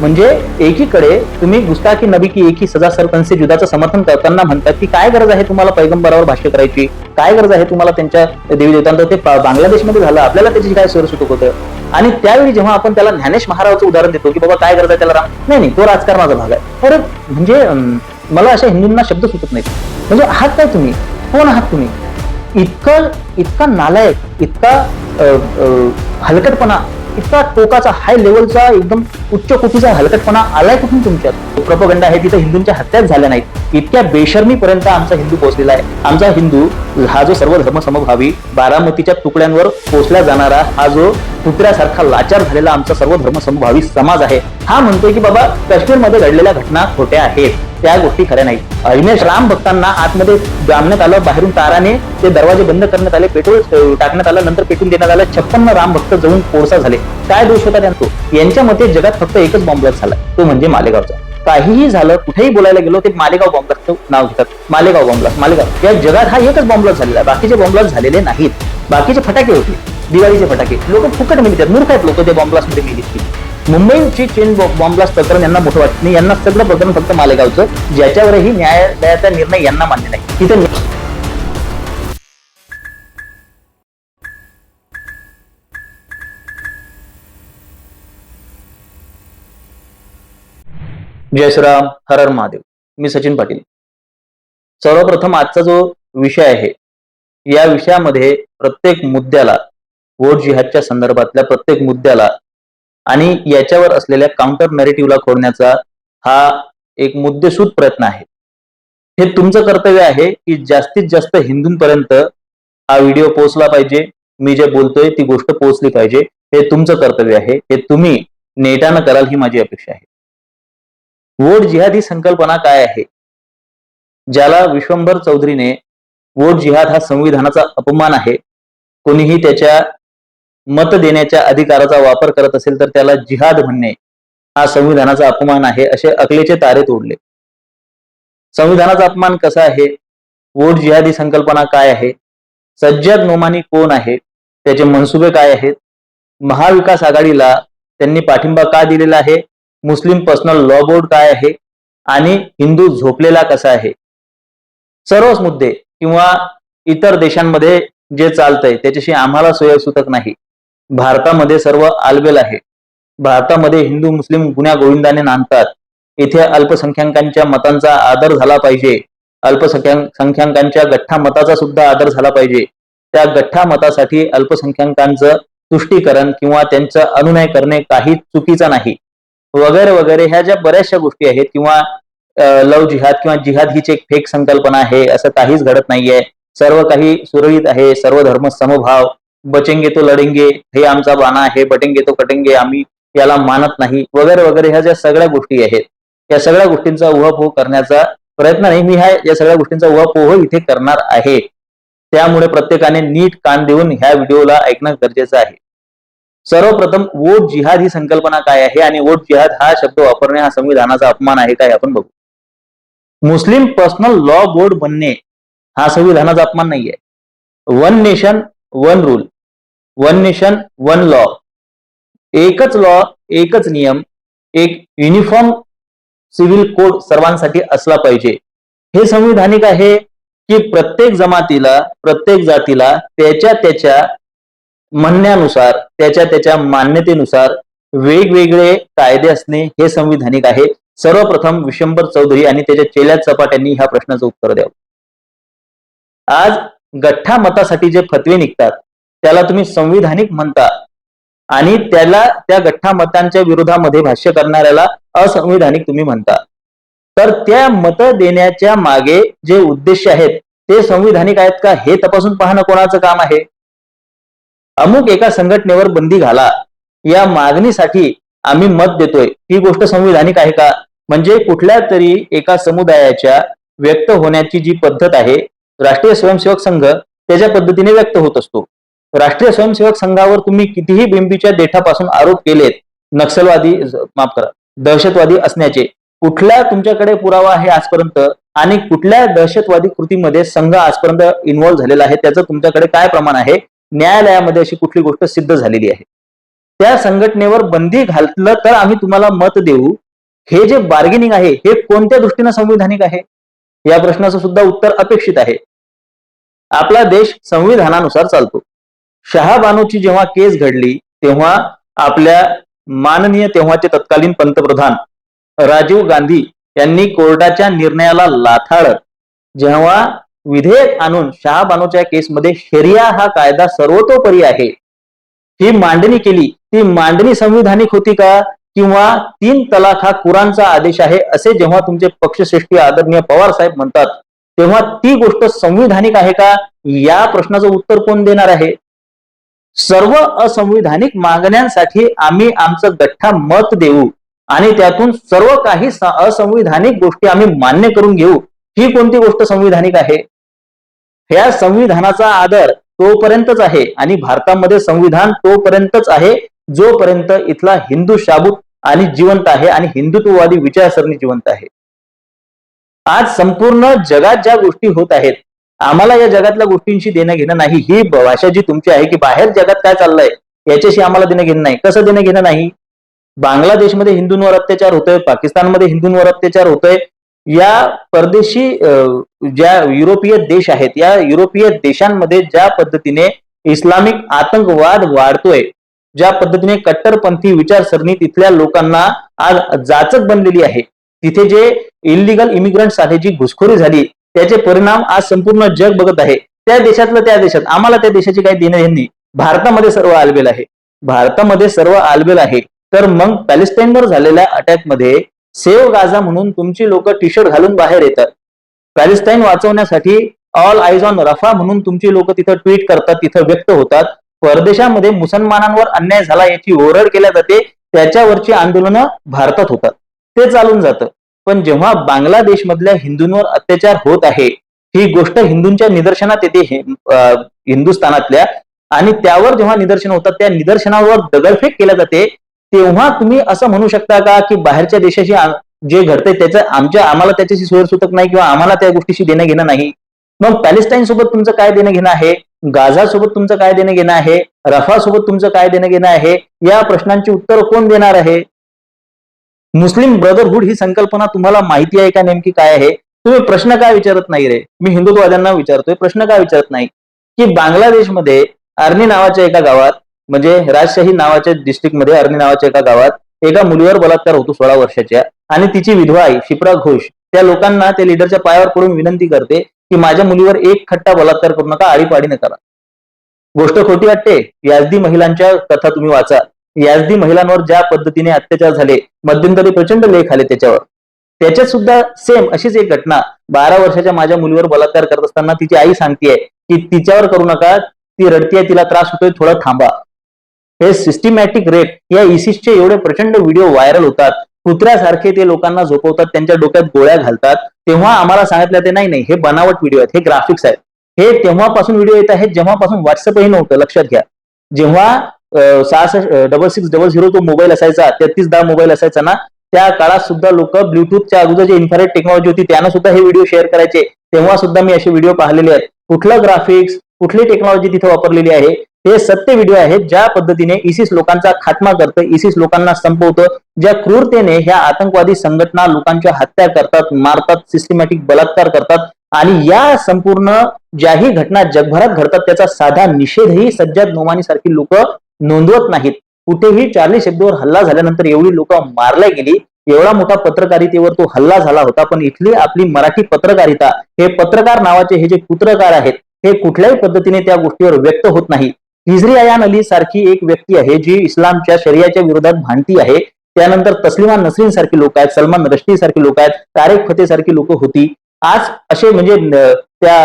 म्हणजे एकीकडे तुम्ही गुस्ताखी नबी की एकी सजा सरपंच जुदाचं समर्थन करताना म्हणतात की काय गरज आहे तुम्हाला पैगंबरावर भाष्य करायची? काय गरज आहे तुम्हाला त्यांच्या देवी देवतांचं ते बांगलादेशमध्ये झालं. आपल्याला त्याची काय सुरसुतक होतं? आणि त्यावेळी जेव्हा आपण त्याला ज्ञानेश महाराजाचं उदाहरण देतो की बाबा काय गरज आहे त्याला राम? नाही नाही तो राजकारणाचा भाग आहे. तर म्हणजे मला अशा हिंदूंना शब्द सुचत नाहीत. म्हणजे आहात काय तुम्ही? कोण आहात तुम्ही? इतकं इतका नालायक इतका हलकटपणा इतका टोकाचा हाय लेवलचा एकदम उच्च कोटीचा हलकटपणा आलाय कुठून तुमच्यात? प्रपगंडा आहे तिथे हिंदूंच्या हत्याच झाल्या नाहीत. इतक्या बेशर्मीपर्यंत आमचा हिंदू पोहोचलेला आहे. आमचा हिंदू हा जो सर्व धर्म समभावी बारामतीच्या तुकड्यांवर पोचला जाणारा हा जो कुत्र्यासारखा लाचार झालेला आमचा सर्व धर्म समभावी समाज आहे हा म्हणतोय की बाबा काश्मीरमध्ये घडलेल्या घटना खोट्या आहेत. त्या गोष्टी खऱ्या नाही अविनेश राम भक्तांना आतमध्ये जामण्यात आलं बाहेरून ताराने ते दरवाजे बंद करण्यात आले पेट्रोल टाकण्यात आलं नंतर पेटून देण्यात आलं छप्पन्न राम भक्त जाऊन कोळसा झाले. काय दोष होता त्यांचा यांच्या मते जगात फक्त एकच बॉम्ब झाला तो म्हणजे मालेगावचा. काहीही झालं कुठेही बोलायला गेलो ते मालेगाव बॉम्ब नाव घेतात. मालेगाव बॉम्बला मालेगाव. या जगात हा एकच बॉम्ब झालेला आहे. बाकीचे बॉम्ब झालेले नाहीत. बाकीचे फटाके होते. दिवाळीचे फटाके. लोक फुकट मिळतात. मूर्ख आहेत लोक ते बॉम्बमध्ये मिळतील मुंबईची चेन बॉम्बलास प्रकरण यांना मोठं वाटत नाही. यांना सगळं प्रकरण फक्त मालेगावचं. ज्याच्यावरही न्यायालयाचा निर्णय यांना मान्य नाही. तिथे जय श्रीराम हर हर महादेव. मी सचिन पाटील. सर्वप्रथम आजचा जो विषय आहे या विषयामध्ये प्रत्येक मुद्द्याला वोट जिहादच्या संदर्भातल्या प्रत्येक मुद्द्याला आणि याच्यावर असलेल्या काउंटर नॅरेटिव्हला खोडण्याचा हा एक मुद्देसूद प्रयत्न आहे. हे तुमचं कर्तव्य आहे की जास्तीत जास्त हिंदूंपर्यंत हा व्हिडिओ पोहोचला पाहिजे. मी जे बोलतोय ती गोष्ट पोहोचली पाहिजे. हे तुमचं कर्तव्य आहे. हे तुम्ही नेटानं कराल ही माझी अपेक्षा आहे. वोट जिहाद ही संकल्पना काय आहे? ज्याला विश्वंभर चौधरीने वोट जिहाद हा संविधानाचा अपमान आहे कोणीही त्याच्या मत देण्याच्या अधिकाराचा वापर करत असेल तर त्याला जिहाद म्हणणे हा संविधानाचा अपमान आहे असे अकलेचे तारे तोडले. संविधानाचा अपमान कसा आहे? वोट जिहादी संकल्पना काय आहे? सज्जद नोमानी कोण आहे? त्याचे मनसुबे काय आहेत? महाविकास आघाडीला त्यांनी पाठिंबा का दिलेला आहे? मुस्लिम पर्सनल लॉ बोर्ड काय आहे आणि हिंदू झोपलेला कसा आहे? सर्वच मुद्दे किंवा इतर देशांमध्ये जे चालतंय त्याच्याशी आम्हाला सोयसुतक नाही. भारतामध्ये सर्व आलबेल आहे. भारतामध्ये हिंदू मुस्लिम गुन्ह्या गोविंदाने नांदतात. इथे अल्पसंख्याकांच्या मतांचा आदर झाला पाहिजे. अल्पसंख्याकांच्या गठ्ठा मताचा सुद्धा आदर झाला पाहिजे. त्या गठ्ठा मतासाठी अल्पसंख्याकांचं तुष्टीकरण किंवा त्यांचं अनुनय करणे काही चुकीचं नाही. वगैरे वगैरे ह्या ज्या बऱ्याचशा गोष्टी आहेत किंवा लव जिहाद किंवा जिहाद हीच एक फेक संकल्पना आहे असं काहीच घडत नाहीये. सर्व काही सुरळीत आहे सर्व धर्म समभाव. बचेंगे तो लढेंगे हे आमचा बाणा आहे बटेंगे तो कटेंगे आम्ही याला मानत नाही. वगैरे वगैरे ह्या ज्या सगळ्या गोष्टी आहेत या सगळ्या गोष्टींचा उहापोह करण्याचा प्रयत्न नाही. मी ह्या या सगळ्या गोष्टींचा उहापोह इथे करणार आहे. त्यामुळे प्रत्येकाने नीट कान देऊन ह्या व्हिडिओला ऐकणं गरजेचं आहे. सर्वप्रथम वोट जिहाद ही संकल्पना काय आहे आणि वोट जिहाद हा शब्द वापरणे हा संविधानाचा अपमान आहे काय आपण बघू. मुस्लिम पर्सनल लॉ बोर्ड बनणे हा संविधानाचा अपमान नाहीये. One nation one rule. One nation one law. एकच लॉ एकच नियम एक युनिफॉर्म सिव्हिल कोड सर्वांसाठी असला पाहिजे. हे संविधानिक आहे की प्रत्येक जमातीला प्रत्येक जातीला त्याच्या त्याच्या म्हणण्यानुसार त्याच्या त्याच्या मान्यतेनुसार वेगवेगळे कायदे असणे हे संविधानिक आहे. सर्वप्रथम विशंबर चौधरी आणि त्याच्या चेल्या चपाट्यांनी ह्या प्रश्नाचं उत्तर द्यावं. आज गठ्ठा मतासाठी जे फतवे निघतात त्याला तुम्ही संविधानिक म्हणता आणि त्याला त्या गठ्ठा मतांच्या विरोधामध्ये भाष्य करणाऱ्याला असंविधानिक तुम्ही म्हणता. तर त्या मत देण्याच्या मागे जे उद्देश आहेत ते संविधानिक आहेत का? हे तपासून पाहणं कोणाचं काम आहे? अमुक एका संघटनेवर बंदी घाला. या मागणीसाठी आम्ही मत देतोय. ही गोष्ट संविधानिक आहे का? म्हणजे कुठल्या तरी एका समुदायाच्या व्यक्त होण्याची जी पद्धत आहे राष्ट्रीय स्वयंसेवक संघ त्याच्या पद्धतीने व्यक्त होत असतो. राष्ट्रीय स्वयंसेवक संघावर तुम्ही कितीही बिंबीच्या देठापासून आरोप केलेत नक्षलवादी माफ करा दहशतवादी असण्याचे कुठल्या तुमच्याकडे पुरावा आहे आजपर्यंत आणि कुठल्या दहशतवादी कृतीमध्ये संघ आजपर्यंत इन्व्हॉल्व्ह झालेला आहे त्याचं तुमच्याकडे काय प्रमाण आहे? न्यायालयामध्ये अशी कुठली गोष्ट सिद्ध झालेली आहे. त्या संघटनेवर बंदी घातलं तर आम्ही तुम्हाला मत देऊ. हे जे बार्गेनिंग आहे हे कोणत्या दृष्टीनं संविधानिक आहे? या प्रश्नाचं सुद्धा उत्तर अपेक्षित आहे. आपला देश संविधानानुसार चालतो. शहाबानूची जेव्हा केस घडली तेव्हा आपल्या माननीय तेव्हाचे तत्कालीन पंतप्रधान राजीव गांधी यांनी कोर्टाच्या निर्णयाला लाथाळ जेव्हा विधेयक आणून शहाबानूच्या केसमध्ये शरिया हा कायदा सर्वतोपरी आहे. ही मांडणी केली ती मांडणी संविधानिक होती का? किंवा तीन तलाक हा कुराणचा आदेश आहे असे जेव्हा तुमचे पक्षश्रेष्ठी आदरणीय पवार साहेब म्हणतात तेव्हा ती गोष्ट संविधानिक आहे का? या प्रश्नाचं उत्तर कोण देणार आहे? सर्व असंविधानिक मागण्यांसाठी आम्ही आमचं गठ्ठा मत देऊ आणि त्यातून सर्व काही असंविधानिक गोष्टी आम्ही मान्य करून घेऊ. ही कोणती गोष्ट संविधानिक आहे? ह्या संविधानाचा आदर तोपर्यंतच आहे आणि भारतामध्ये संविधान तोपर्यंतच आहे जोपर्यंत इथला हिंदू शाबूत आणि जिवंत आहे आणि हिंदुत्ववादी विचारसरणी जिवंत आहे. आज संपूर्ण जगात ज्या गोष्टी होत आहेत आम्हाला या जगातल्या गोष्टींशी देणं घेणं नाही. ही भाषा जी तुमची आहे की बाहेर जगात काय चाललंय याच्याशी आम्हाला देणं घेणं नाही. कसं देणं घेणं नाही? बांगलादेशमध्ये हिंदूंवर अत्याचार होतोय पाकिस्तानमध्ये हिंदूंवर अत्याचार होतोय या परदेशी ज्या युरोपीय देश आहेत या युरोपीय देशांमध्ये ज्या पद्धतीने इस्लामिक आतंकवाद वाढतोय ज्या पद्धतीने कट्टरपंथी विचारसरणी तिथल्या लोकांना आज जाचक बनलेली आहे तिथे जे इलिगल इमिग्रंट्स आहे जी घुसखोरी झाली त्याचे परिणाम आज संपूर्ण जग बघत आहे. त्या देशातलं त्या देशात आम्हाला त्या देशाची काही देणं घेणं नाही. भारतामध्ये सर्व आलबेल आहे. भारतामध्ये सर्व आलबेल आहे. तर मग पॅलेस्टाईनवर झालेल्या अटॅकमध्ये सेव गाझा म्हणून तुमची लोक टी शर्ट घालून बाहेर येतात. पॅलेस्टाईन वाचवण्यासाठी ऑल आयज ऑन रफा म्हणून तुमची लोक तिथं ट्विट करतात तिथं व्यक्त होतात. परदेशामध्ये मुसलमानांवर अन्याय झाला याची ओरड केल्या जाते त्याच्यावरची आंदोलनं भारतात होतात. ते चालून जातं. पण जेव्हा बांगलादेश मधल्या हिंदूंवर अत्याचार होत आहे ही गोष्ट हिंदूंच्या निदर्शनात येते अं, हिंदुस्थानातल्या. आणि त्यावर जेव्हा निदर्शन होतात त्या निदर्शनावर दगडफेक केल्या जाते. तेव्हा तुम्ही असं म्हणू शकता का की बाहेरच्या देशाशी जे घडतंय त्याचं आमच्या आम्हाला त्याच्याशी सोयरसुतक नाही किंवा आम्हाला त्या गोष्टीशी देणं घेणं नाही. मग पॅलेस्टाईन सोबत तुमचं काय देणं घेणं आहे? गाझा सोबत तुमचं काय देणं घेणं आहे? रफा सोबत तुमचं काय देणं घेणं आहे? या प्रश्नांची उत्तर कोण देणार आहे? मुस्लिम ब्रदरहुड ही संकल्पना तुम्हाला माहिती आहे का नेमकी काय आहे? तुम्ही प्रश्न काय विचारत नाही रे? मी हिंदुत्ववाद्यांना विचारतोय प्रश्न काय विचारत नाही? की बांगलादेशमध्ये अर्नी नावाच्या एका गावात म्हणजे राजशाही नावाच्या डिस्ट्रिक्टमध्ये अर्नी नावाच्या एका गावात एका मुलीवर बलात्कार होतो सोळा वर्षाच्या आणि तिची विधवा आई शिप्रा घोष त्या लोकांना त्या लिडरच्या पायावर पडून विनंती करते की माझ्या मुलीवर एक खट्टा बलात्कार करू नका आळीपाडी न करा. गोष्ट खोटी वाटते. याजदी महिलांच्या कथा तुम्ही वाचा. याजदी महिलांवर ज्या पद्धतीने अत्याचार झाले मध्यंतरी प्रचंड लेख आले त्याच्यावर. त्याच्यात सुद्धा सेम अशीच एक घटना. बारा वर्षाच्या माझ्या मुलीवर बलात्कार करत असताना तिची आई सांगतेय की तिच्यावर करू नका ती रडतीये तिला त्रास होतोय थोडं थांबा. हे सिस्टिमॅटिक रेप या इसिसचे एवढे प्रचंड व्हिडिओ व्हायरल होतात. कुत्र्यासारखे ते लोकांना झोपवतात त्यांच्या डोक्यात गोळ्या घालतात. तेव्हा आम्हाला सांगितलं ते नाही नाही हे बनावट व्हिडिओ आहेत हे ग्राफिक्स आहेत. हे तेव्हापासून व्हिडिओ येत आहेत जेव्हापासून व्हॉट्सअपही नव्हतं लक्षात घ्या. जेव्हा सहासष्ट डबल सिक्स डबल झिरो तो मोबाईल असायचा तेहतीस दहा मोबाईल असायचा ना त्या काळात सुद्धा लोक ब्लूटूथच्या अगोदर जे इन्फ्रारेड टेक्नॉलॉजी होती त्यानं सुद्धा हे व्हिडिओ शेअर करायचे. तेव्हा सुद्धा मी असे व्हिडिओ पाहिलेले आहेत. कुठलं ग्राफिक्स कुठली टेक्नॉलॉजी तिथे वापरलेली आहे? हे सत्य व्हिडिओ आहेत ज्या पद्धतीने इसिस लोकांचा खात्मा करतं इसिस लोकांना संपवतं ज्या क्रूरतेने ह्या आतंकवादी संघटना लोकांच्या हत्या करतात मारतात सिस्टमॅटिक बलात्कार करतात आणि या संपूर्ण ज्याही घटना जगभरात घडतात त्याचा साधा निषेधही सज्जाद नोमानी सारखी लोक नोंदवत नाहीत. कुठेही चार्ली शब्दावर हल्ला झाल्यानंतर एवढी लोक मारल्या गेली एवढा मोठा पत्रकारितेवर तो हल्ला झाला होता पण इथली आपली मराठी पत्रकारिता हे पत्रकार नावाचे हे जे पुत्रकार आहेत हे कुठल्याही पद्धतीने त्या गोष्टीवर व्यक्त होत नाही. हिजरी अयान अली सारखी एक व्यक्ती आहे जी इस्लामच्या शरियाच्या विरोधात भांडती आहे. त्यानंतर तस्लिमा नसरीन सारखी लोक आहेत सलमान रश्दी सारखी लोक आहेत तारेक फते सारखी लोक होती. आज असे म्हणजे त्या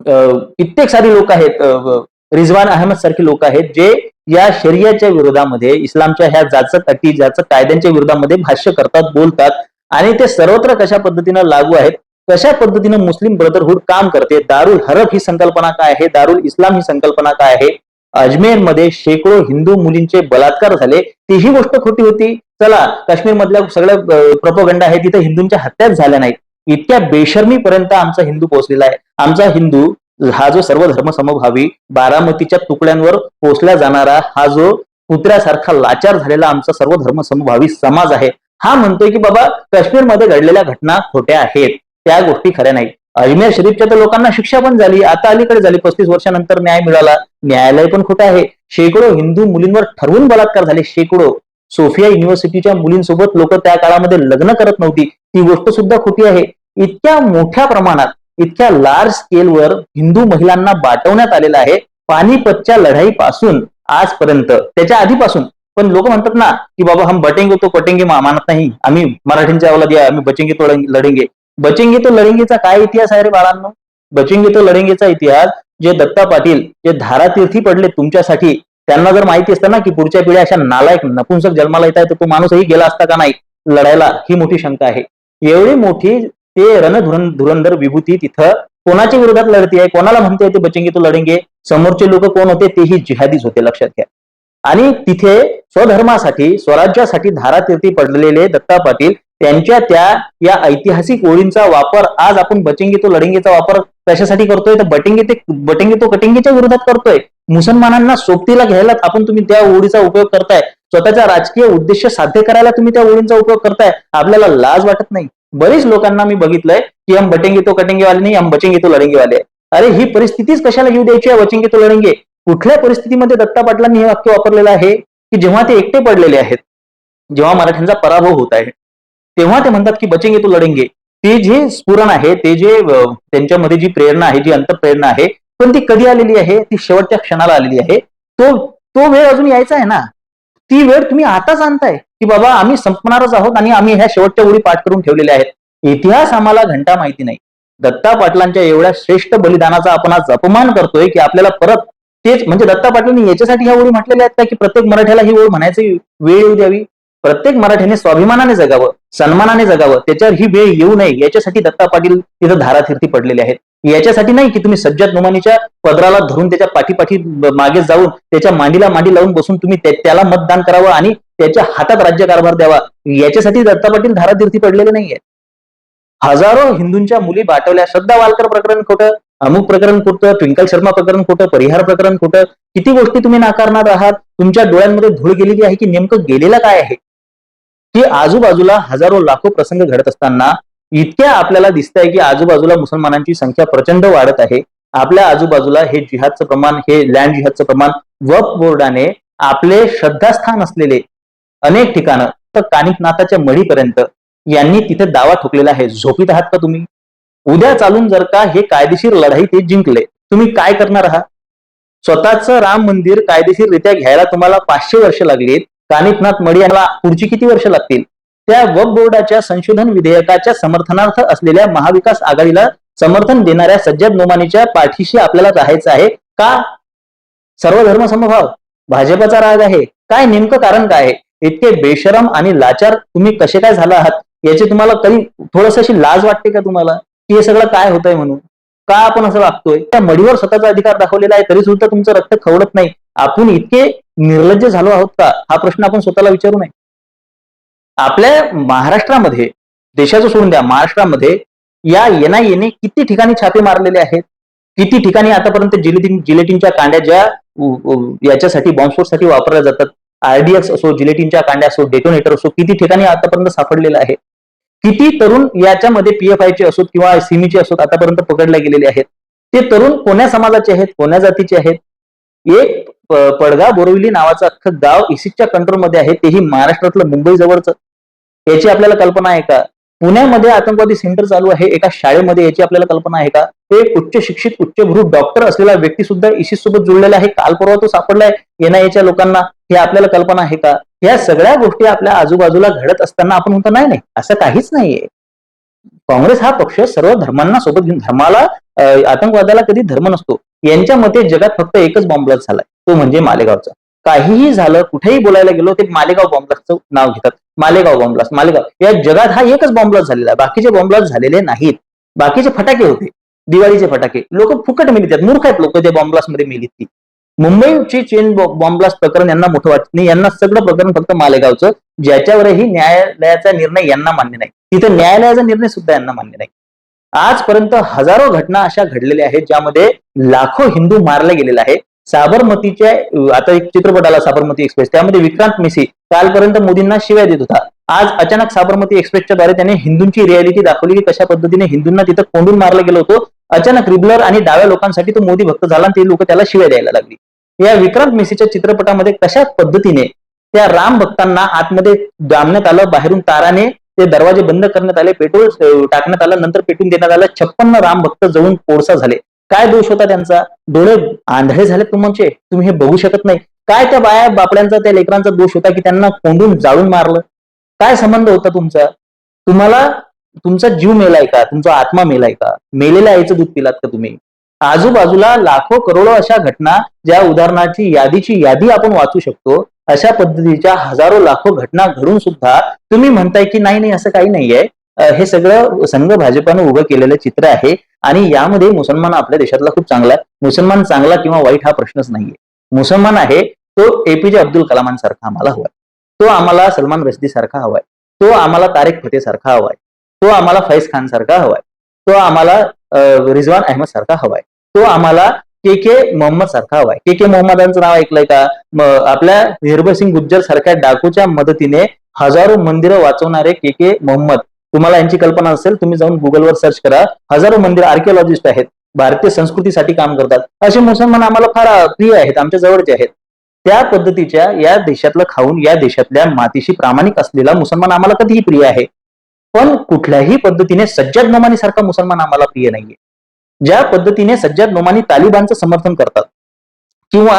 अं, कित्येक सारी लोक आहेत रिजवान रिझवान अहमद सारखी लोक आहेत जे या शरियाच्या विरोधामध्ये इस्लामच्या ह्या जाचक अटी जाचक कायद्यांच्या विरोधामध्ये भाष्य करतात बोलतात. आणि ते सर्वत्र कशा पद्धतीनं लागू आहेत कशा पद्धतीनं मुस्लिम ब्रदरहुड काम करते दारुल हरफ ही संकल्पना काय आहे दारुल इस्लाम ही संकल्पना काय आहे अजमेरमध्ये शेकडो हिंदू मुलींचे बलात्कार झाले. तीही गोष्ट खोटी होती. चला काश्मीर मधल्या सगळ्या प्रपोगंडा आहे तिथे हिंदूंच्या हत्याच झाल्या नाहीत. इतक्या बेशर्मीपर्यंत आमचा हिंदू पोहोचलेला आहे. आमचा हिंदू हा जो सर्व धर्म समभावी बारामतीच्या तुकड्यांवर पोचला जाणारा हा जो कुत्र्यासारखा लाचार झालेला आमचा सर्व धर्म समभावी समाज आहे हा म्हणतोय की बाबा काश्मीरमध्ये घडलेल्या घटना खोट्या आहेत. त्या गोष्टी खऱ्या नाही अजमेर शरीफच्या तर लोकांना शिक्षा पण झाली आता अलीकडे झाली. पस्तीस वर्षानंतर न्याय मिळाला. न्यायालय पण खोटं आहे. शेकडो हिंदू मुलींवर ठरवून बलात्कार झाले. शेकडो सोफिया युनिव्हर्सिटीच्या मुलींसोबत लोक त्या काळामध्ये लग्न करत नव्हती. ती गोष्ट सुद्धा खोटी आहे. इतक्या मोठ्या प्रमाणात इतक्या लार्ज स्केलवर हिंदू महिलांना बाटवण्यात आलेलं आहे. पानिपतच्या लढाईपासून आजपर्यंत त्याच्या आधीपासून. पण लोक म्हणतात ना की बाबा हम बटेंगे तो कटेंगे मानत नाही. आम्ही मराठींच्या अवलाद आम्ही बचेंगे तो लढेंगे. बचेंगे तो लढेंगेचा काय इतिहास आहे रे बाळांनो? बचेंगे तो लढेंगेचा इतिहास जे दत्ता पाटील जे धारातीर्थी पडले तुमच्यासाठी त्यांना जर माहिती असतं ना की पुढच्या पिढ्या अशा नालायक नपुंसक जन्माला येत आहे तर तो माणूसही गेला असता का नाही? लढायला ही मोठी शंका आहे. एवढी मोठी ते रणधुरण धुरंधर विभूती तिथं कोणाच्या विरोधात लढती आहे? कोणाला म्हणते ते बचेंगे तो लढेंगे? समोरचे लोक कोण होते? तेही जिहादीच होते लक्षात घ्या. आणि तिथे स्वधर्मासाठी स्वराज्यासाठी धारातीर्थी पडलेले दत्ता पाटील त्यांच्या त्या या ऐतिहासिक ओळींचा वापर आज आपण बचेंगे तो लढेंगेचा वापर कशासाठी करतोय? तर बटेंगे ते बटेंगे तो कटेंगेच्या विरोधात करतोय. मुसलमानांना सोबतीला घ्यायला आपण तुम्ही त्या ओळीचा उपयोग करताय. स्वतःचा राजकीय उद्देश साध्य करायला तुम्ही त्या ओळींचा उपयोग करताय. आपल्याला लाज वाटत नाही. बरेच लोकांना मी बघितलंय की हम बटेंगे तो कटेंगे वाले नाही हम बचेंगे तो लढेंगे वाले अरे ही परिस्थितीच कशाला येऊ द्यायची आहे बचेंगे तो लढेंगे? कुठल्या परिस्थितीमध्ये दत्ता पाटलांनी हे वाक्य वापरलेलं आहे की जेव्हा ते एकटे पडलेले आहेत जेव्हा मराठ्यांचा पराभव होत आहे? तेव्हा ते म्हणतात की बचेंगे तो लढेंगे. ते जे स्फुरण आहे ते जे त्यांच्यामध्ये जी प्रेरणा आहे जी अंतप्रेरणा आहे पण ती कधी आलेली आहे? ती शेवटच्या क्षणाला आलेली आहे. तो तो वेळ अजून यायचा आहे ना? ती वेळ तुम्ही आताच आणताय की बाबा आम्ही संपणारच आहोत आणि आम्ही ह्या शेवटच्या ओळी पाठ करून ठेवलेल्या आहेत. इतिहास आम्हाला घंटा माहिती नाही. दत्ता पाटलांच्या एवढ्या श्रेष्ठ बलिदानाचा आपण आज अपमान करतोय की आपल्याला परत तेच म्हणजे दत्ता पाटलांनी याच्यासाठी ह्या ओळी म्हटलेल्या आहेत का की प्रत्येक मराठ्याला ही ओळ म्हणायची वेळ येऊ द्यावी? प्रत्येक मराठ्याने स्वाभिमानाने जगावं सन्मानाने जगावं त्याच्यावर ही वेळ येऊ नये याच्यासाठी दत्ता पाटील तिथं धारातीर्थी पडलेले आहेत. याच्यासाठी नाही की तुम्ही सज्जात नुमानीच्या पदराला धरून त्याच्या पाठीपाठी मागे जाऊन त्याच्या मांडीला मांडी लावून बसून तुम्ही त्याला मतदान करावं आणि त्याच्या हातात राज्यकारभार द्यावा. याच्यासाठी दत्ता पाटील धारातीर्थी पडलेले नाहीये. हजारो हिंदूंच्या मुली बाटवल्या. श्रद्धा वालकर प्रकरण खोटं अमुक प्रकरण खोटं ट्विंकल शर्मा प्रकरण खोटं परिहार प्रकरण खोटं किती गोष्टी तुम्ही नाकारणार आहात? तुमच्या डोळ्यांमध्ये धूळ गेलेली आहे की नेमकं गेलेलं काय आहे? की आजूबाजूला हजारो लाखो प्रसंग घडत असताना इतक्या आपल्याला दिसत आहे की आजूबाजूला मुसलमानांची संख्या प्रचंड वाढत आहे. आपल्या आजूबाजूला हे जिहादचं प्रमाण हे लँड जिहादचं प्रमाण वक्फ बोर्डाने आपले श्रद्धास्थान असलेले अनेक ठिकाणं तर कानिकनाथाच्या मढीपर्यंत यांनी तिथे दावा ठोकलेला आहे. झोपीत आहात का तुम्ही? उद्या चालून जर का हे कायदेशीर लढाई ते जिंकले तुम्ही काय करणार आहात? स्वतःचं राम मंदिर कायदेशीररित्या घ्यायला तुम्हाला पाचशे वर्ष लागलीत. कानिफनाथ मडी यांना पुढची किती वर्ष लागतील? त्या वक बोर्डाच्या संशोधन विधेयकाच्या समर्थनार्थ असलेल्या महाविकास आघाडीला समर्थन देणाऱ्या सज्जद नोमानीच्या पाठीशी आपल्याला राहायचं आहे का? सर्व धर्म समभाव भाजपचा राग आहे. काय नेमकं कारण काय आहे? इतके बेशरम आणि लाचार तुम्ही कसे काय झाला आहात? याची तुम्हाला कधी थोडस अशी लाज वाटते का तुम्हाला? की हे सगळं काय होतंय म्हणून? का आपण असं वागतोय? त्या मडीवर स्वतःचा अधिकार दाखवलेला आहे तरी सुद्धा तुमचं रक्त खवडत नाही. आपण इतके निर्लज्ज झालो आहोत का? हा प्रश्न आपण स्वतःला विचारू नये. आपल्या महाराष्ट्रामध्ये देशाचं सोडून द्या महाराष्ट्रामध्ये या एनआयएने किती ठिकाणी छापे मारलेले आहेत? किती ठिकाणी आतापर्यंत जिलेटिन जिलेटिनच्या कांड्या ज्या याच्यासाठी बॉम्बस्फोटसाठी वापरल्या जातात? आरडीएक्स असो जिलेटिनच्या कांड्या असो डेटोनेटर असो किती ठिकाणी आतापर्यंत सापडलेलं आहे? किती तरुण याच्यामध्ये पीएफआयचे असोत किंवा सिमीचे असोत आतापर्यंत पकडले गेलेले आहेत? ते तरुण कोण्या समाजाचे आहेत कोण्या जातीचे आहेत? एक पडगा बोरविली नावाचं अख्खं गाव इसिकच्या कंट्रोलमध्ये आहे. तेही महाराष्ट्रातलं मुंबई जवळचं. याची आपल्याला कल्पना आहे का? पुण्यामध्ये आतंकवादी सेंटर चालू आहे. एका शाळेमध्ये याची आपल्याला कल्पना आहे का? ते एक उच्च शिक्षित उच्चभ्रू डॉक्टर असलेला व्यक्ती सुद्धा इसिस सोबत जुळलेला आहे. काल परवा तो सापडलाय एनआयएच्या लोकांना. हे आपल्याला कल्पना आहे का? या सगळ्या गोष्टी आपल्या आजूबाजूला घडत असताना आपण म्हणतो नाही नाही असं काहीच नाहीये. काँग्रेस हा पक्ष सर्व धर्मांना सोबत घेऊन धर्माला आतंकवादाला कधी धर्म नसतो. यांच्या मते जगात फक्त एकच बॉम्बलाच झालाय. तो म्हणजे मालेगावचा. काहीही झालं कुठेही बोलायला गेलो ते मालेगाव बॉम्बलाचं नाव घेतात. मालेगाव बॉम्बलास मालेगाव. या जगात हा एकच बॉम्बलास झालेला बाकीचे बॉम्बलाच झालेले नाहीत. बाकीचे फटाके होते. दिवाळीचे फटाके. लोक फुकट मिळतात मूर्ख आहेत लोक त्या बॉम्बलासमध्ये मिलीत ती. मुंबईची चेन बॉम्बलास्ट प्रकरण यांना मोठं वाटत नाही. यांना सगळं प्रकरण फक्त मालेगावचं. ज्याच्यावरही न्यायालयाचा निर्णय यांना मान्य नाही. तिथं न्यायालयाचा निर्णय सुद्धा यांना मान्य नाही. आजपर्यंत हजारो घटना अशा घडलेल्या आहेत ज्यामध्ये लाखो हिंदू मारले गेलेले आहे साबरमतीच्या आता एक चित्रपट आला साबरमती एक्सप्रेस. त्यामध्ये विक्रांत मेसी कालपर्यंत मोदींना शिवाय देत होता. आज अचानक साबरमती एक्सप्रेसच्या द्वारे त्याने हिंदूंची रियालिटी दाखवली की कशा पद्धतीने हिंदूंना तिथं कोंडून मारलं गेलं होतं. अचानक रिबलर आणि डाव्या लोकांसाठी तो मोदी भक्त झाला आणि ते लोक त्याला शिवाय द्यायला लागली. या विक्रांत मेसीच्या चित्रपटामध्ये कशा पद्धतीने त्या राम भक्तांना आतमध्ये दामण्यात आलं बाहेरून ताराने ते दरवाजे बंद करण्यात आले पेट्रोल टाकण्यात आलं नंतर पेटून देण्यात आलं छप्पन्न राम भक्त जळून कोळसा झाले. काय दोष होता त्यांचा? डोळे आंधळे झाले तुमचे? तुम्ही हे बघू शकत नाही. काय त्या बाया बापड्यांचा त्या लेकरांचा दोष होता की त्यांना कोंडून जाळून मारलं? काय संबंध होता तुमचा? तुम्हाला तुमचा जीव मेलाय का? तुमचा आत्मा मेलाय का? मेलेल्या आईचं दूध पिलात का तुम्ही? आजूबाजूला लाखो करोडो अशा घटना ज्या उदाहरणाची यादीची यादी आपण वाचू शकतो. अशा पद्धतीच्या हजारो लाखो घटना घडून सुद्धा तुम्ही म्हणताय की नाही नाही असं काही नाहीये. हे सगळं संघ भाजपानं उभं केलेलं चित्र आहे आणि यामध्ये मुसलमान आपल्या देशातला खूप चांगला आहे. मुसलमान चांगला किंवा वाईट हा प्रश्नच नाहीये. मुसलमान आहे तो एपीजे अब्दुल कलामांसारखा आम्हाला हवाय. तो आम्हाला सलमान रश्दी सारखा हवाय. तो आम्हाला तारेक फतेह सारखा हवाय. तो आम्हाला फैज खान सारखा हवाय. तो आम्हाला रिजवान रिझवान अहमद सारखा हवाय. तो आम्हाला के के मोहम्मद सारखा हवाय. के के मोहम्मदांचं नाव ऐकलंय का? आपल्या हिरबल गुज्जर सारख्या डाकूच्या मदतीने हजारो मंदिरं वाचवणारे के के मोहम्मद तुम्हाला यांची कल्पना असेल तुम्ही जाऊन गुगलवर सर्च करा. हजारो मंदिर आर्किओलॉजिस्ट आहेत. भारतीय संस्कृतीसाठी काम करतात. असे मुसलमान आम्हाला फार प्रिय आहेत आमच्या जवळचे आहेत. त्या पद्धतीच्या या देशातलं खाऊन या देशातल्या मातीशी प्रामाणिक असलेला मुसलमान आम्हाला कधीही प्रिय आहे. पण कुठल्याही पद्धतीने सज्जाद नोमानी सारखा मुसलमान आम्हाला प्रिय नाहीये. ज्या पद्धतीने सज्जाद नोमानी तालिबानचं समर्थन करतात किंवा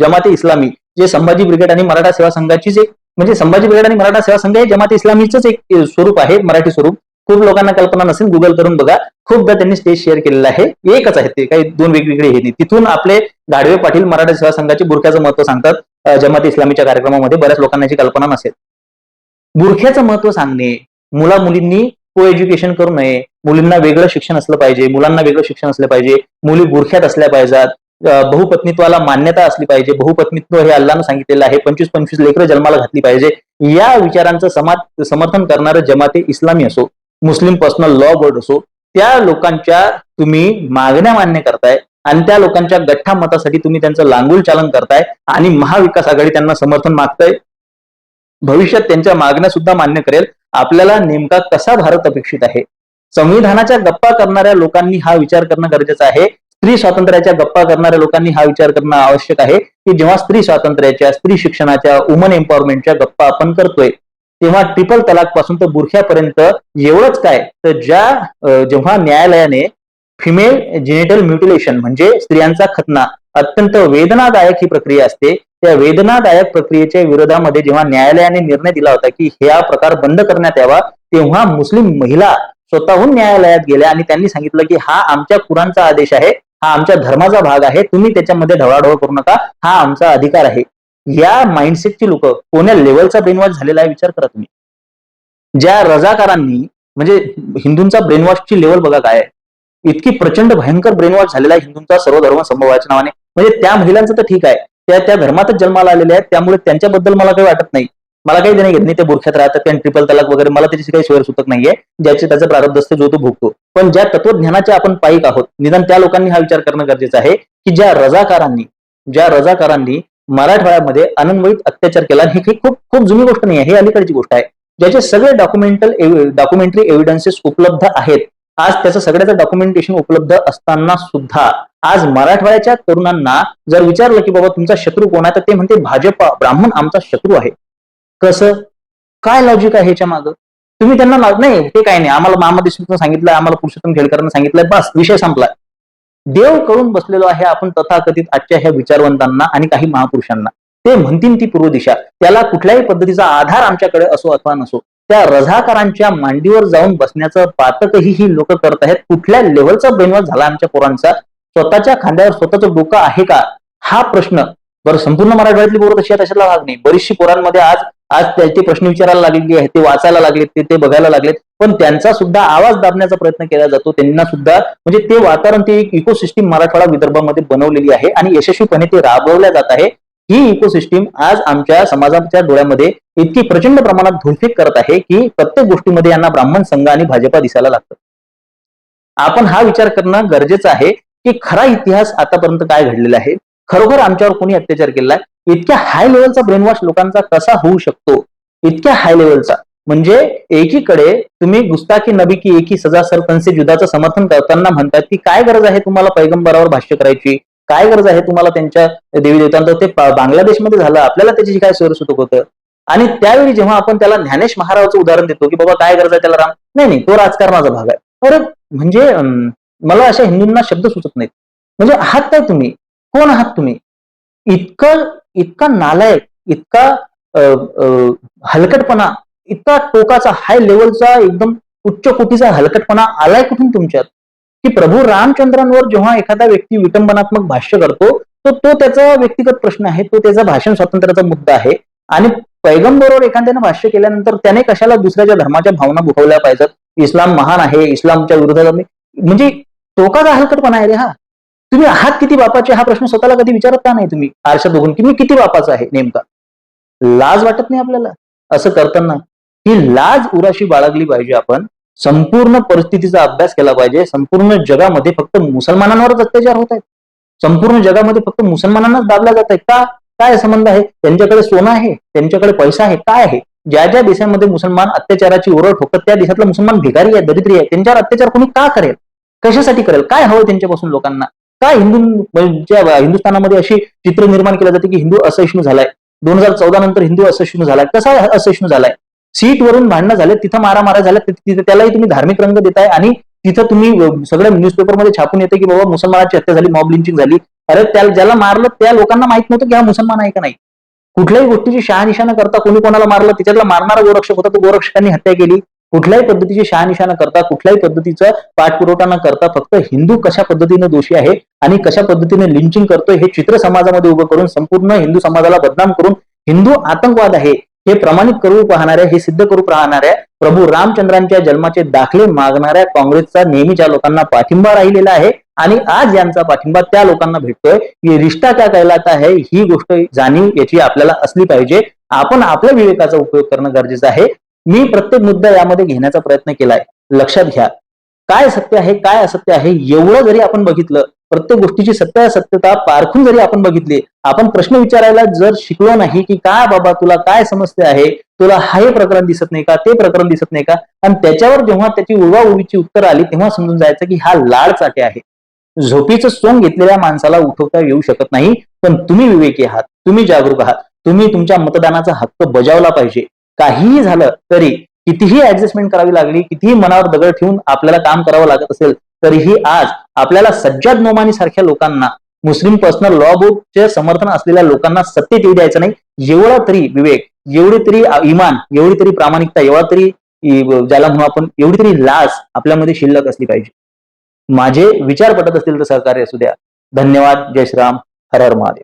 जमाते इस्लामी जे संभाजी ब्रिगेड आणि मराठा सेवा संघाची जे म्हणजे संभाजी ब्रिगेड आणि मराठा सेवा संघ हे जमाते इस्लामीच एक स्वरूप आहे मराठी स्वरूप. खूप लोकांना कल्पना नसेल गुगल करून बघा. खूपदा त्यांनी स्टेज शेअर केलेलं आहे. एकच आहे ते काही दोन वेगवेगळे हे नाही. तिथून आपले गाडवे पाटील मराठा सेवा संघाचे बुरख्याचं महत्त्व सांगतात. जमात इस्लामीच्या कार्यक्रमामध्ये बऱ्याच लोकांना याची कल्पना नसेल. बुरख्याचं महत्त्व सांगणे मुला मुलींनी को एज्युकेशन करू नये. मुलींना वेगळं शिक्षण असलं पाहिजे मुलांना वेगळं शिक्षण असलं पाहिजे. मुली बुरख्यात असल्या पाहिजेत. बहुपत्नीत्वाला मान्यता असली पाहिजे. बहुपत्नीत्व हे अल्लानं सांगितलेलं आहे. पंचवीस पंचवीस लेकरं जन्माला घातली पाहिजे. या विचारांचं समाज समर्थन करणारं जमाते इस्लामी असो मुस्लिम पर्सनल लॉ बोर्ड असो त्या लोकांच्या तुम्ही मागण्या मान्य करताय आणि त्या लोकांच्या गठ्ठा मतासाठी तुम्ही त्यांचं लांगूल चालन करताय आणि महाविकास आघाडी त्यांना समर्थन मागताय. भविष्यात त्यांच्या मागण्या सुद्धा मान्य करेल. आपल्याला नेमका कसा भारत अपेक्षित आहे? संविधानाच्या गप्पा करणाऱ्या लोकांनी हा विचार करणं गरजेचं आहे. स्त्री स्वातंत्र्याच्या गप्पा करणाऱ्या लोकांनी हा विचार करणं आवश्यक आहे की जेव्हा स्त्री स्वातंत्र्याच्या स्त्री शिक्षणाच्या वुमन एम्पॉवरमेंटच्या गप्पा आपण करतोय तेव्हा ट्रिपल तलाकपासून तर बुरख्यापर्यंत एवढंच काय? तर ज्या जेव्हा न्यायालयाने फिमेल जेनिटल म्युटिलेशन म्हणजे स्त्रियांचा खतना अत्यंत वेदनादायक ही प्रक्रिया असते त्या वेदनादायक प्रक्रियेच्या विरोधामध्ये जेव्हा न्यायालयाने निर्णय दिला होता की हे हा प्रकार बंद करण्यात यावा तेव्हा मुस्लिम महिला स्वतःहून न्यायालयात गेल्या आणि त्यांनी सांगितलं की हा आमच्या कुरांचा आदेश आहे हा आमच्या धर्माचा भाग आहे. तुम्ही त्याच्यामध्ये ढवळाढवळ करू नका. हा आमचा अधिकार आहे. या माइंडसेटची लोक कोण्या लेवलचा ब्रेनवॉश झालेला आहे विचार करा तुम्ही. ज्या रजाकारांनी म्हणजे हिंदूंचा ब्रेनवॉशची लेवल बघा काय आहे. इतकी प्रचंड भयंकर ब्रेनवॉश झालेला आहे हिंदूंचा सर्व धर्म संभवाच्या नावाने. म्हणजे त्या महिलांचं तर ठीक आहे. त्या त्या धर्मातच जन्माला आलेल्या आहेत. त्यामुळे त्यांच्याबद्दल मला काही वाटत नाही. मला काही देणे घेत नाही ते बुरख्यात राहतात कारण ट्रिपल तलाक वगैरे मला त्याची काही सोयर सुचत नाहीये ज्याचे त्याचं प्रारब्ध असते जो तो भोगतो. पण ज्या तत्वज्ञानाचे आपण पाईक आहोत निदान त्या लोकांनी हा विचार करणं गरजेचं आहे की ज्या रजाकारांनी ज्या रजाकारांनी मराठवाड्यामध्ये अनन्वयित अत्याचार केला ही काही खूप खूप जुनी गोष्ट नाही आहे ही अलीकडची गोष्ट आहे. ज्याचे सगळे डॉक्युमेंटल डॉक्युमेंटरी एव्हिडन्सेस उपलब्ध आहेत आज त्याचं सगळ्याचं डॉक्युमेंटेशन उपलब्ध असताना सुद्धा आज मराठवाड्याच्या तरुणांना जर विचारलं की बाबा तुमचा शत्रू कोण आहे तर ते म्हणते भाजप ब्राह्मण आमचा शत्रू आहे. कसं? काय लॉजिक आहे ह्याच्या मागं? तुम्ही त्यांना नाही ते काय नाही. आम्हाला मामा देशमुखनं सांगितलं आम्हाला पुरुषोत्तम खेळकरांना सांगितलंय बस विषय संपला देव करून बसलेलो आहे आपण तथाकथित आजच्या ह्या विचारवंतांना आणि काही महापुरुषांना. ते म्हणतील ती पूर्व दिशा. त्याला कुठल्याही पद्धतीचा आधार आमच्याकडे असो अथवा नसो त्या रझाकारांच्या मांडीवर जाऊन बसण्याचं पातकही ही लोक करत आहेत. कुठल्या लेवलचा ब्रेनवॉश झाला आमच्या पोरांचा? स्वतःच्या खांद्यावर स्वतःचं डोकं आहे का? हा प्रश्न. बरं संपूर्ण मराठवाड्यातली पोरं तशी तशाला भाग नाही. बरीचशी पोरांमध्ये आज आज त्याचे प्रश्न विचारायला लागलेली आहेत ते वाचायला लागलेत ते ते बघायला लागलेत. पण त्यांचा सुद्धा आवाज दाबण्याचा प्रयत्न केला जातो. त्यांना सुद्धा म्हणजे ते वातावरण ते एक इकोसिस्टीम मराठवाडा विदर्भामध्ये बनवलेली आहे आणि यशस्वीपणे ते राबवल्या जात आहे. ही इकोसिस्टीम आज आमच्या समाजाच्या डोळ्यामध्ये इतकी प्रचंड प्रमाणात धुलफेक करत आहे की प्रत्येक गोष्टीमध्ये यांना ब्राह्मण संघ आणि भाजपा दिसायला लागतं. आपण हा विचार करणं गरजेचं आहे की खरा इतिहास आतापर्यंत काय घडलेला आहे? खरोखर आमच्यावर कोणी अत्याचार केलाय? इतक्या हाय लेवलचा ब्रेन वॉश लोकांचा कसा होऊ शकतो? इतक्या हाय लेवलचा म्हणजे एकीकडे तुम्ही गुस्ताकी नबी की एकी सजा सर युद्धाचं समर्थन करताना म्हणतात की काय गरज आहे तुम्हाला पैगंबरावर भाष्य करायची? काय गरज आहे तुम्हाला त्यांच्या देवी देवतांचं? ते बांगलादेशमध्ये झालं. आपल्याला त्याची काय सोयरसुतक होतं? आणि त्यावेळी जेव्हा आपण त्याला ज्ञानेश महाराजचं उदाहरण देतो की बाबा काय गरज आहे त्याला राम? नाही नाही तो राजकारणाचा भाग आहे. अरे म्हणजे मला अशा हिंदूंना शब्द सुचत नाहीत. म्हणजे आहात काय तुम्ही? कोण आहात तुम्ही? इतकं इतका नालायक इतका हलकटपणा इतका टोकाचा हाय लेवलचा एकदम उच्च कोटीचा हलकटपणा आलाय कुठून तुमच्यात? की प्रभू रामचंद्रांवर जेव्हा एखादा व्यक्ती विटंबनात्मक भाष्य करतो तो तो त्याचा व्यक्तिगत प्रश्न आहे तो त्याचा भाषण स्वातंत्र्याचा मुद्दा आहे. आणि पैगंबरोवर एखाद्यानं भाष्य केल्यानंतर त्याने कशाला दुसऱ्याच्या धर्माच्या भावना भुखवल्या पाहिजेत? इस्लाम महान आहे इस्लामच्या विरोधात म्हणजे टोकाचा हलकटपणा आहे रे हा. तुम्ही आहात किती बापाचे हा प्रश्न स्वतःला कधी विचारत का नाही तुम्ही? आरशात बघून की मी किती बापाचा आहे नेमका? लाज वाटत नाही आपल्याला? असं करताना ही लाज उराशी बाळगली पाहिजे आपण. संपूर्ण परिस्थितीचा अभ्यास केला पाहिजे. संपूर्ण जगामध्ये फक्त मुसलमानांवरच अत्याचार होत आहेत. संपूर्ण जगामध्ये फक्त मुसलमानांनाच दाबला जात आहे का? काय संबंध आहे? त्यांच्याकडे सोनं आहे? त्यांच्याकडे पैसा आहे? काय आहे? ज्या ज्या देशांमध्ये मुसलमान अत्याचाराची ओरड ठोकत त्या देशातला मुसलमान भिकारी आहे दरिद्री आहे त्यांच्यावर अत्याचार कोणी का करेल? कशासाठी करेल? काय हवं त्यांच्यापासून लोकांना? काय हिंदू म्हणजे ज्या हिंदुस्थानामध्ये अशी चित्र निर्माण केलं जाते की हिंदू असहिष्णू झालाय. दोन हजार चौदा नंतर हिंदू असहिष्णू झालाय. कसा असहिष्णू झालाय? सीट वरून भांडणं झाले तिथं मारामारा झाल्या तिथे त्यालाही तुम्ही धार्मिक रंग देताय आणि तिथं तुम्ही सगळ्या न्यूजपेपरमध्ये छापून येते की बाबा मुसलमानाची हत्या झाली मॉब लिंचिंग झाली. अरे त्या ज्याला मारलं त्या लोकांना माहीत नव्हतं की हा मुसलमान आहे का नाही. कुठल्याही गोष्टीची शहानिशा न करता कोणी कोणाला मारलं त्याच्यातला मारणारा गोरक्षक होता तो गोरक्षकांनी हत्या केली. कुठल्याही पद्धतीची शहानिशा न करता कुठल्याही पद्धतीचा पाठपुरवठा न करता फक्त हिंदू कशा पद्धतीने दोषी आहे आणि कशा पद्धतीने लिंचिंग करतोय हे चित्र समाजामध्ये उभं करून संपूर्ण हिंदू समाजाला बदनाम करून हिंदू आतंकवाद आहे हे प्रमाणित करू पाहणाऱ्या हे सिद्ध करू पाहणाऱ्या प्रभू रामचंद्रांच्या जन्माचे दाखले मागणाऱ्या काँग्रेसचा नेहमीच्या लोकांना पाठिंबा राहिलेला आहे आणि आज यांचा पाठिंबा त्या लोकांना भेटतोय की रिश्ता त्या कहलाता आहे ही गोष्ट जाणीव याची आपल्याला असली पाहिजे. आपण आपल्या विवेकाचा उपयोग करणं गरजेचं आहे. मी प्रत्येक मुद्दा यामध्ये घेण्याचा प्रयत्न केलाय. लक्षात घ्या. काय सत्य आहे काय असत्य आहे एवढं जरी आपण बघितलं प्रत्येक गोष्टीची सत्यासत्यता पारखून जरी आपण बघितली आपण प्रश्न विचारायला जर शिकलो नाही की काय बाबा तुला काय समस्या आहे तुला हे प्रकरण दिसत नाही का ते प्रकरण दिसत नाही का आणि त्याच्यावर जेव्हा त्याची उडवा उत्तर आली तेव्हा समजून जायचं की हा लाड चाटे आहे. झोपीचं सोंग घेतलेल्या माणसाला उठवता येऊ शकत नाही पण तुम्ही विवेकी आहात तुम्ही जागरूक आहात तुम्ही तुमच्या मतदानाचा हक्क बजावला पाहिजे. काहीही झालं तरी कितीही ऍडजस्टमेंट करावी लागली कितीही मनावर दगड ठेवून आपल्याला काम करावं लागत असेल तरीही आज आपल्याला सज्जाद नोमानी सारख्या लोकांना मुस्लिम पर्सनल लॉ बुकचे समर्थन असलेल्या लोकांना सत्तेत येऊ द्यायचं नाही. एवढा तरी विवेक एवढी तरी इमान एवढी तरी प्रामाणिकता एवढा तरी ज्याला म्हणू आपण एवढी तरी लाज आपल्यामध्ये शिल्लक असली पाहिजे. माझे विचार पटत असतील तर सहकार्य असू द्या. धन्यवाद. जय श्रीराम. हर हर महादेव.